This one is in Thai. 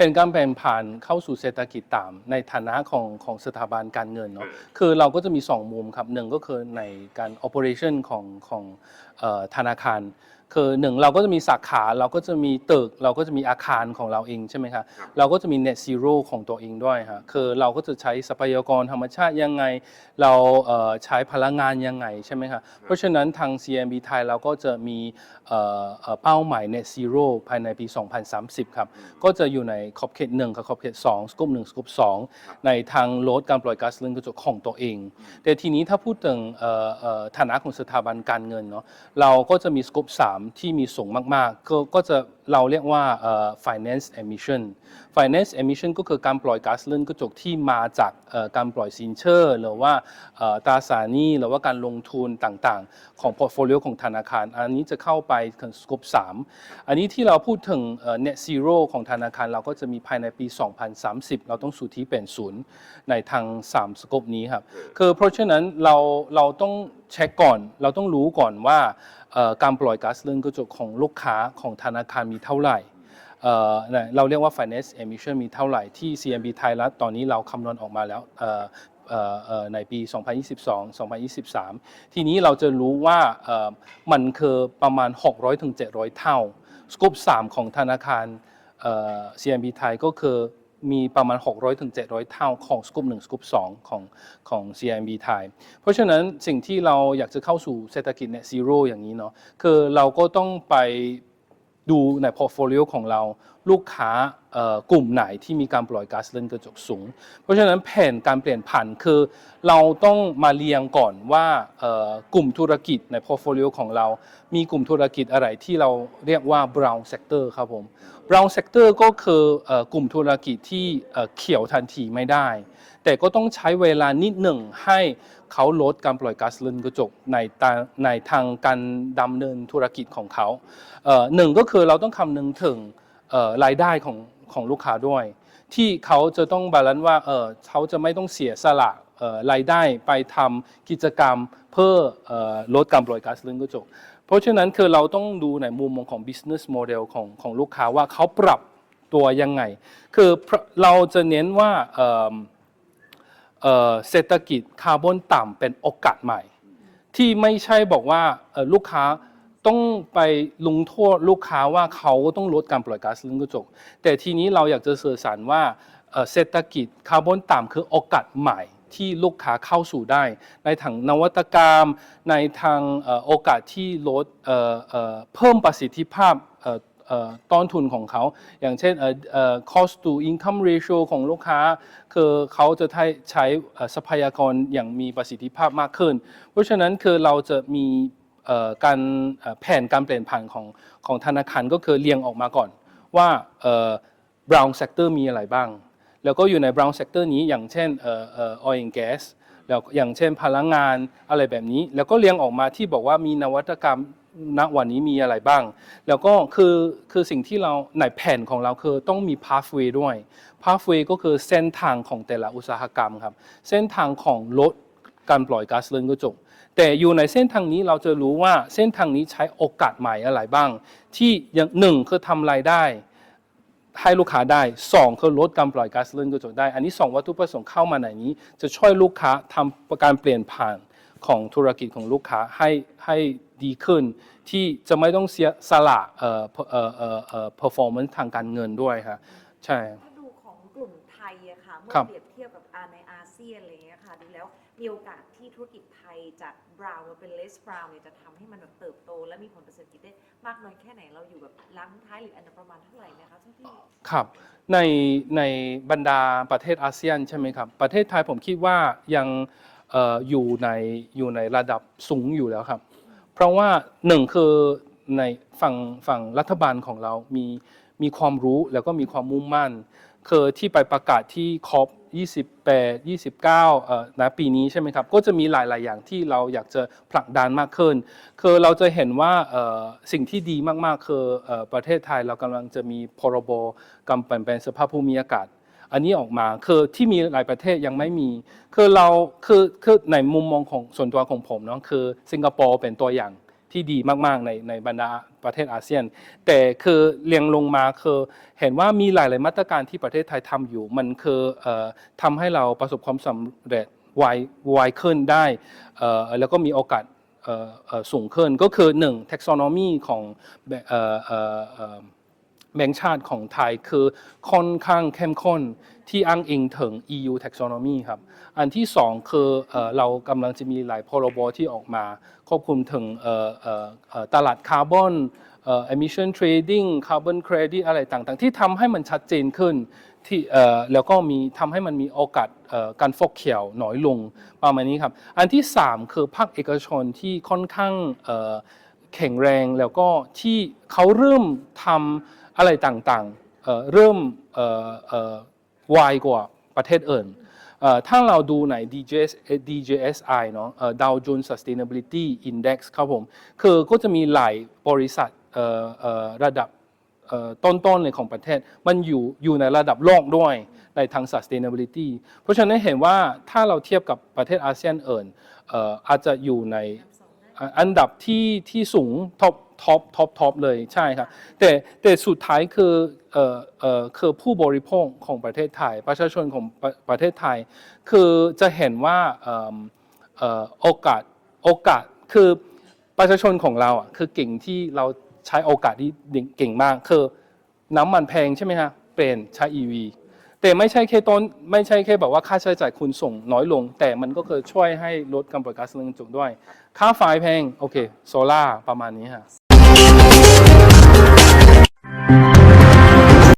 แผนการแปลนผ่านเข้าสู่เศรษฐกิจตามในฐานะของของสถาบันการเงินเนาะเออคือเราก็จะมี 2 มุมครับหนึ่งก็คือในการ operation ของของเอ่อธนาคาร คือหนึ่งเราก็จะมีสาขาเราก็จะมีตึก เราก็จะมีอาคารของเราเองใช่ไหมครับครับเราก็จะมี net zero ของตัวเองด้วยฮะคือเราก็จะใช้ทรัพยากรธรรมชาติยังไง เราเอ่อใช้พลังงานยังไงใช่ไหมครับเพราะฉะนั้นทาง CMB ไทยเราก็จะมีเอ่อเอ่อเป้าหมาย net zero ภายในปี 2030 ครับ ก็จะอยู่ในขอบเขต1กับขอบเขต2สก o ป1สก o ป2ในทางลดการปล่อยก๊าซเรือนกระจกของตัวเอง แต่ทีนี้ถ้าพูดถึงเอ่อเอ่อฐานะของสถาบันการเงินเนาะเราก็จะมีสก o ป3ที่มีสูงมากๆ ก็ก็จะเราเรียกว่า finance emission finance emission ก็คือการปล่อยก๊าซเรือนกระจกที่มาจากการปล่อยสินเชื่อหรือว่าตราสารหนี้หรือว่าการลงทุนต่างๆ ของ portfolio ของธนาคาร อันนี้จะเข้าไปถึงสกป3อันนี้ที่เราพูดถึง net zero ของธนาคารเราก็จะมีภายในปี 2030 เราต้องสู่ที่เป็นศูนย์ในทาง 3 สก o ปนี้ครับคือเพราะฉะนั้นเราเราต้องเช็คก่อนเราต้องรู้ก่อนว่า การปล่อยก๊าซเรือนกระจกของลูกค้าของธนาคารมีเท่าไหร่เราเรียกว่า finance emission มีเท่าไหร่ที่ CMB ไทยรัฐตอนนี้เราคำนวณออกมาแล้วในปี 2022 2023 ทีนี้เราจะรู้ว่ามันคือประมาณ 600-700 เท่า สก o ป3 ของธนาคาร CMB ไทยก็คือ มีประมาณ600-700ถึง700 เท่าของสก o ป1สก o ป2ของของ CMB ไทย เพราะฉะนั้นสิ่งที่เราอยากจะเข้าสู่เศรษฐกิจเนี่ยซีโร่อย่างนี้เนาะคือเราก็ต้องไปดูในพอร์ตโฟลิโอของเราลูกค้ากลุ่มไหนที่มีการปล่อยก๊าซเรือนกระจกสูง เพราะฉะนั้นแผนการเปลี่ยนผ่านคือ เราต้องมาเรียงก่อนว่ากลุ่มธุรกิจใน portfolio ของเรา มีกลุ่มธุรกิจอะไรที่เราเรียกว่า brown sector ครับผม brown sector ก็คือกลุ่มธุรกิจที่เขียวทันทีไม่ได้ แต่ก็ต้องใช้เวลานิดหนึ่งให้เขาลดการปล่อยก๊าซเรือนกระจกในในทางการดำเนินธุรกิจของเขาหนึ่งก็คือเราต้องคำนึงถึง รายได้ของของลูกค้าด้วย ที่เขาจะต้องบาลานซ์ว่าเออเขาจะไม่ต้องเสียสละรายได้ไปทำกิจกรรมเพื่อลดการปล่อยก๊าซเรือนกระจก เพราะฉะนั้นคือเราต้องดูในมุมมองของ business model ของของลูกค้าว่าเขาปรับตัวยังไง คือเราจะเน้นว่าเศรษฐกิจคาร์บอนต่ำเป็นโอกาสใหม่ ที่ไม่ใช่บอกว่าลูกค้า ต้องไปลงโทษลูกค้าว่าเขาต้องลดการปล่อยก๊าซเรือนกระจก แต่ทีนี้เราอยากจะสื่อสารว่าเศรษฐกิจคาร์บอนต่ำคือโอกาสใหม่ที่ลูกค้าเข้าสู่ได้ ในทางนวัตกรรม ในทางโอกาสที่ลดเพิ่มประสิทธิภาพต้นทุนของเขา อย่างเช่นเอ่อเอ่อ cost to income ratio ของลูกค้า คือเขาจะใช้ทรัพยากรอย่างมีประสิทธิภาพมากขึ้น เพราะฉะนั้นคือเราจะมี การแผนการเปลี่ยนผ่านของของธนาคารก็คือเรียงออกมาก่อนว่า brown sector มีอะไรบ้าง แล้วก็อยู่ใน brown sector นี้อย่างเช่น oil and gas แล้วอย่างเช่นพลังงานอะไรแบบนี้ แล้วก็เรียงออกมาที่บอกว่ามีนวัตกรรมณวันนี้มีอะไรบ้าง แล้วก็คือคือสิ่งที่เราในแผนของเราคือต้องมี pathway ด้วย pathway ก็คือเส้นทางของแต่ละอุตสาหกรรมครับ เส้นทางของลด การปล่อยก๊าซเรือนกระจก แต่อยู่ในเส้นทางนี้เราจะรู้ว่าเส้นทางนี้ใช้โอกาสใหม่อะไรบ้าง ที่อย่างหนึ่งคือทำรายได้ ให้ลูกค้าได้สองคือลดการปล่อยก๊าซเรือนกระจกได้ อันนี้สองวัตถุประสงค์เข้ามาในนี้ จะช่วยลูกค้าทำการเปลี่ยนผ่านของธุรกิจของลูกค้าให้ให้ดีขึ้น ที่จะไม่ต้องเสียสละเอ่อเอ่อเอ่อเอ่อ performance ทางการเงินด้วยครับใช่ ถ้าดูของกลุ่มไทยอะค่ะ เมื่ครัอบเปรียบเทียบกับอาในอาเซียนอะไรเงี้ยค่ะ ดูแล้ว มีโอกาสที่ธุรกิจไทยจากบราวน์มาเป็นเลสบราวน์เนี่ยจะทำให้มันแบบเติบโต และมีผลต่อเศรษฐกิจได้มากน้อยแค่ไหนเราอยู่แบบล้างท้ายหรืออันดับประมาณเท่าไหร่นะคะท่านพี่ ครับในในบรรดาประเทศอาเซียนใช่ไหมครับประเทศไทยผมคิดว่ายังเอ่ออยู่ในอยู่ในระดับสูงอยู่แล้วครับ เพราะว่าหนึ่งคือในฝั่งฝั่งรัฐบาลของเรามีมีความรู้แล้วก็มีความมุ่งมั่น คือที่ไปประกาศที่คอป28 29เอ่อณปีนี้ใช่ไหมครับ ก็จะมีหลาย ๆ อย่างที่เราอยากจะผลักดันมากขึ้น คือเราจะเห็นว่าเอ่อสิ่งที่ดีมาก ๆ คือเอ่อประเทศไทยเรากำลังจะมีพรบการเปลี่ยนแปลงสภาพภูมิอากาศ อันนี้ออกมาคือที่มีหลายประเทศยังไม่มี คือเราคือคือในมุมมองของส่วนตัวของผมเนาะคือสิงคโปร์เป็นตัวอย่าง ที่ดีมากๆในในบรรดาประเทศอาเซียน แต่คือเรียงลงมาคือเห็นว่ามีหลาย ๆ มาตรการที่ประเทศไทยทำอยู่ มันคือออทำให้เราประสบความสำเร็จไวไวขึ้นได้แล้วก็มีโอกาสสูงขึ้นก็คือหนึ่ง taxonomy ของ แบงก์ชาติของไทยคือค่อนข้างเข้มข้นที่อ้างอิงถึง EU taxonomy ครับ อันที่สองคือเรากำลังจะมีหลายพรบที่ออกมาควบคุมถึงตลาดคาร์บอน emission trading carbon credit อะไรต่างๆ ที่ทำให้มันชัดเจนขึ้นที่แล้วก็มีทำให้มันมีโอกาสการฟอกเขียวน้อยลงประมาณนี้ครับ อันที่สามคือภาคเอกชนที่ค่อนข้างแข็งแรงแล้วก็ที่เขาเริ่มทำ อะไรต่างๆ เริ่มเอ่อเอ่อไวกว่าประเทศอื่นถ้าเราดูใน DJS DJSI เนาะ Dow Jones Sustainability Index ครับผม คือก็จะมีหลายบริษัทระดับต้นๆเลยของประเทศ มันอยู่อยู่ในระดับโลกด้วยในทาง sustainability เพราะฉะนั้นเห็นว่าถ้าเราเทียบกับประเทศอาเซียนอื่นอาจจะอยู่ใน อันดับที่ที่สูงท็อปท็อปท็อปท็อปเลยใช่ครับแต่แต่สุดท้ายคือเอ่อเอ่อคือผู้บริโภคของประเทศไทย ประชาชนของประประเทศไทย คือจะเห็นว่าเอิ่มเอ่อโอกาสโอกาสคือประชาชนของเราอะคือเก่งที่เราใช้โอกาสที่เก่งมาก คือน้ำมันแพงใช่ไหมฮะเปลี่ยนใช้ EV แต่ไม่ใช่แค่ต้นไม่ใช่แค่แบบว่าค่าใช้จ่ายคุณส่งน้อยลง แต่มันก็คือช่วยให้ลดการปล่อยก๊าซเรือนกระจกด้วย ค่าไฟแพงโอเคโซล่าประมาณนี้ฮะ